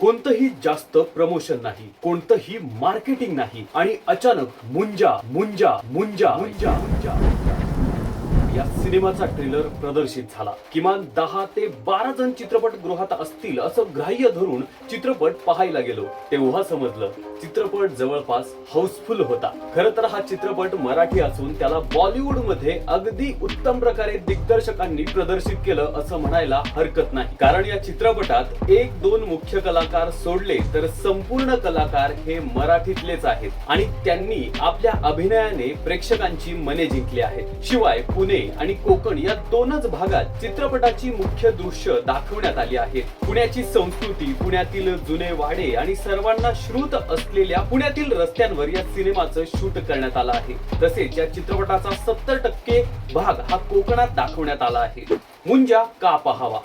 कोणतंही जास्त प्रमोशन नाही कोणतंही मार्केटिंग नाही. आणि अचानक मुंजा मुंजा मुंजा मुंजा मुंजा. या सिनेमाचा ट्रेलर प्रदर्शित झाला. किमान दहा ते बारा जण चित्रपट गृहात असतील असं ग्राह्य धरून चित्रपट पाहायला गेलो. तेव्हा समजलं चित्रपट जवळपास हाऊसफुल होता. खर तर हा चित्रपट मराठी असून त्याला बॉलिवूडमध्ये अगदी उत्तम प्रकारे दिग्दर्शकांनी प्रदर्शित केलं असं म्हणायला हरकत नाही. कारण या चित्रपटात एक दोन मुख्य कलाकार सोडले तर संपूर्ण कलाकार हे मराठीतलेच आहेत. आणि त्यांनी आपल्या अभिनयाने प्रेक्षकांची मने जिंकली आहेत. शिवाय पुणे आणि कोकण या दोनच भागात चित्रपटाची मुख्य दृश्य दाखवण्यात आली आहेत पुण्याची संस्कृती पुण्यातील जुने वाडे आणि सर्वांना श्रुत असलेल्या पुण्यातील रस्त्यांवर या सिनेमाचं शूट करण्यात आलं आहे. तसेच या चित्रपटाचा सत्तर टक्के भाग हा कोकणात दाखवण्यात आला आहे. मुंजा का पहावा?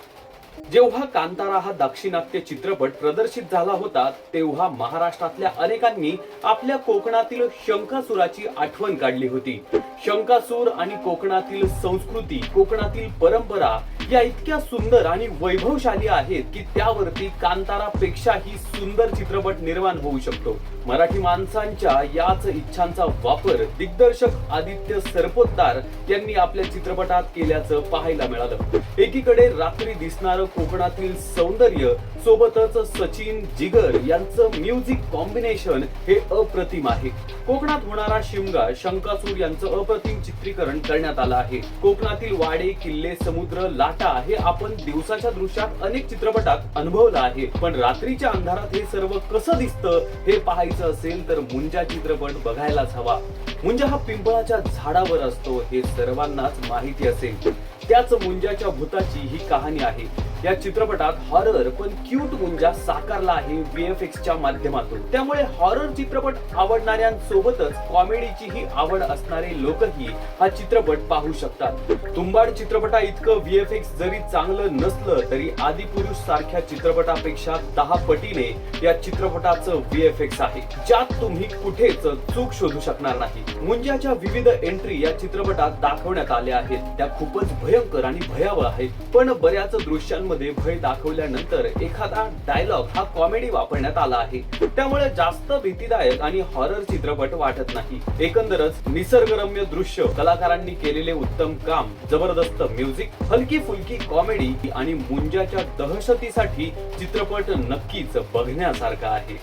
जेव्हा कांतारा हा दाक्षिणात्य चित्रपट प्रदर्शित झाला होता तेव्हा महाराष्ट्रातल्या अनेकांनी आपल्या कोकणातील शंकासुराची आठवण काढली होती. शंकासूर आणि कोकणातील संस्कृती कोकणातील परंपरा या इतक्या सुंदर आणि वैभवशाली आहेत की त्यावरती कांतारापेक्षाही सुंदर चित्रपट निर्माण होऊ शकतो. मराठी माणसांच्या याच इच्छांचा वापर दिग्दर्शक आदित्य सरपोतदार यांनी आपल्या चित्रपटात केल्याचं पाहायला मिळालं. एकीकडे रात्री दिसणारं कोकणातील सौंदर्य सोबतच सचिन जिगर यांचं म्युझिक कॉम्बिनेशन हे अप्रतिम आहे. कोकणात होणारा शिमगा शंकासूर यांचं अप्रतिम चित्रीकरण करण्यात आलं आहे. कोकणातील वाडे किल्ले समुद्र लाट हे आपण दिवसाच्या दृश्यात अनेक चित्रपटात अनुभवलं आहे. पण रात्रीच्या अंधारात हे सर्व कसं दिसतं हे पाहायचं असेल तर मुंजा चित्रपट बघायलाच हवा. मुंजा हा पिंपळाच्या झाडावर असतो हे सर्वांनाच माहिती असेल. त्याच मुंजाच्या भूताची ही कहाणी आहे. या चित्रपटात हॉरर पण क्यूट गुंजा साकारला आहे व्हीएफएक्सच्या च्या माध्यमातून. त्यामुळे हॉरर चित्रपट आवडणाऱ्यांसोबतच कॉमेडीचीही आवड असणारे लोकही हा चित्रपट पाहू शकतात. तुंबाड चित्रपटा इतकं व्हीएफएक्स जरी चांगलं नसलं तरी आदिपुरुष सारख्या चित्रपटापेक्षा दहा पटीने या चित्रपटाचं व्हीएफएक्स आहे. ज्यात तुम्ही कुठेच चूक शोधू शकणार नाही. मुंजाच्या विविध एंट्री या चित्रपटात दाखवण्यात आल्या आहेत. त्या खूपच भयंकर आणि भयावह आहेत. पण बऱ्याच दृश्यांमध्ये भय दाखवल्यानंतर एखादा डायलॉग हा कॉमेडी वापरण्यात आला आहे. त्यामुळे जास्त भीतीदायक आणि हॉरर चित्रपट वाटत नाही. एकंदरच निसर्गरम्य दृश्य कलाकारांनी केलेले उत्तम काम जबरदस्त म्युझिक हलकी फुलकी कॉमेडी आणि मुंजाच्या दहशतीसाठी चित्रपट नक्कीच बघण्यासारखा आहे.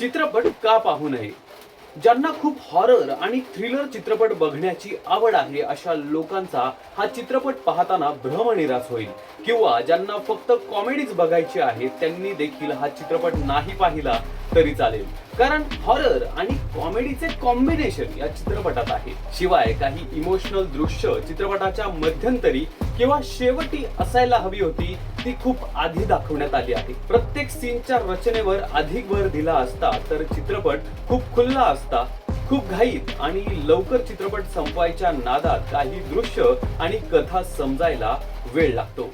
चित्रपट का पाहू नये? ज्यांना खूप हॉरर आणि थ्रिलर चित्रपट बघण्याची आवड आहे अशा लोकांचा हा चित्रपट पाहताना भ्रमनिरास होईल. किंवा ज्यांना फक्त कॉमेडीज बघायची आहे त्यांनी देखील हा चित्रपट नाही पाहिला तरी चालेल. कारण हॉरर आणि कॉमेडीचे कॉम्बिनेशन या चित्रपटात आहे. शिवाय काही इमोशनल दृश्य चित्रपटाच्या मध्यंतरी किंवा शेवटी असायला हवी होती ती खूप आधी दाखवण्यात आली आहे. प्रत्येक सीनच्या रचनेवर अधिक भर दिला असता तर चित्रपट खूप खुल्ला असता खूप घाईत आणि लवकर चित्रपट संपवायच्या नादात काही दृश्य आणि कथा समजायला वेळ लागतो.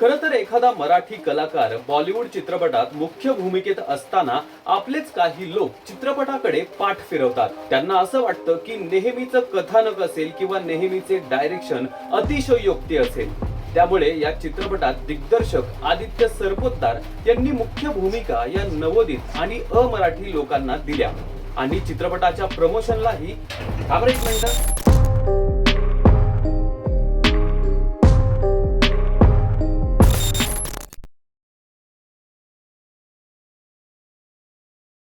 खर तर एखादा मराठी कलाकार बॉलिवूड चित्रपटात मुख्य भूमिकेत असताना आपलेच काही लोक चित्रपटाकडे पाठ फिरवतात. त्यांना असं वाटतं की नेहमीच कथानक असेल किंवा नेहमीचे डायरेक्शन अतिशयोक्ती असेल. त्यामुळे या चित्रपटात दिग्दर्शक आदित्य सरपोतदार यांनी मुख्य भूमिका या नवोदित आणि अमराठी लोकांना दिल्या. आणि चित्रपटाच्या प्रमोशनलाही थांबा एक मिनिटं.